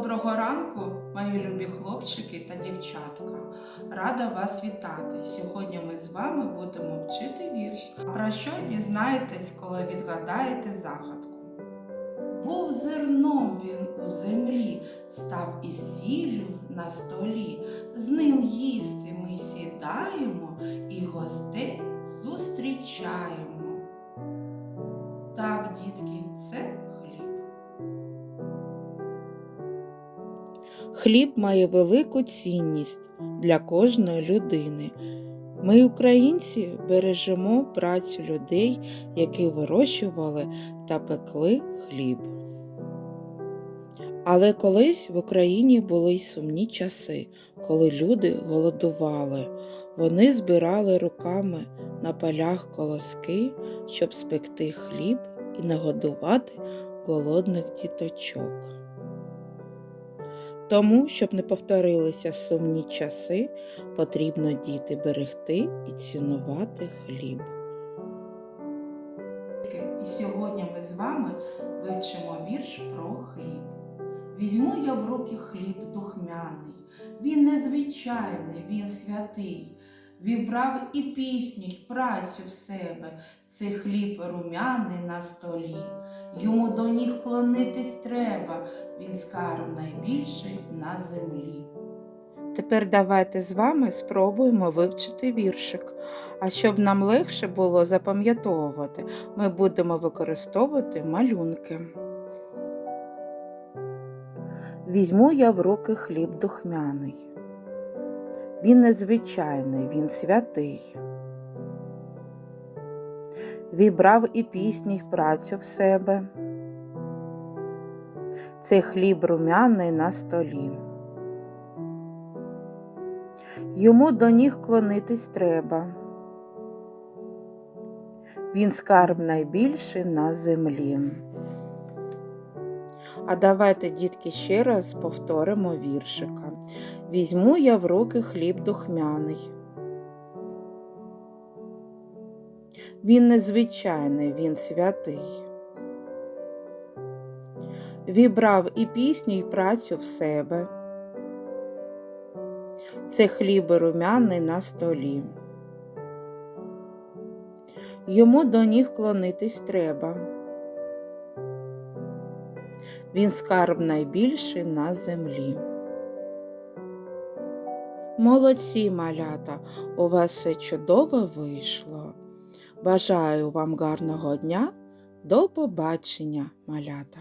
Доброго ранку, мої любі хлопчики та дівчатка. Рада вас вітати. Сьогодні ми з вами будемо вчити вірш. Про що дізнаєтесь, коли відгадаєте загадку? Був зерном він у землі, став і сіллю на столі. З ним їсти ми сідаємо і гостей зустрічаємо. Так, дітки, це хліб. Має велику цінність для кожної людини. Ми, українці, бережемо працю людей, які вирощували та пекли хліб. Але колись в Україні були й сумні часи, коли люди голодували. Вони збирали руками на полях колоски, щоб спекти хліб і нагодувати голодних діточок. Тому, щоб не повторилися сумні часи, потрібно діти берегти і цінувати хліб. І сьогодні ми з вами вивчимо вірш про хліб. Візьму я в руки хліб духмяний, він незвичайний, він святий. Вібрав і пісню, й працю в себе, цей хліб румяний на столі. Йому до ніг клонитись треба, він скарб найбільший на землі. Тепер давайте з вами спробуємо вивчити віршик. А щоб нам легше було запам'ятовувати, ми будемо використовувати малюнки. Візьму я в руки хліб духмяний. Він незвичайний, він святий. Вібрав і пісню, й працю в себе. Цей хліб румяний на столі. Йому до ніг клонитись треба. Він скарб найбільший на землі. А давайте, дітки, ще раз повторимо віршика. Візьму я в руки хліб духмяний. Він незвичайний, він святий. Вібрав і пісню, й працю в себе. Це хліб румяний на столі. Йому до ніг клонитись треба. Він скарб найбільший на землі. Молодці малята, у вас все чудово вийшло. Бажаю вам гарного дня. До побачення, малята!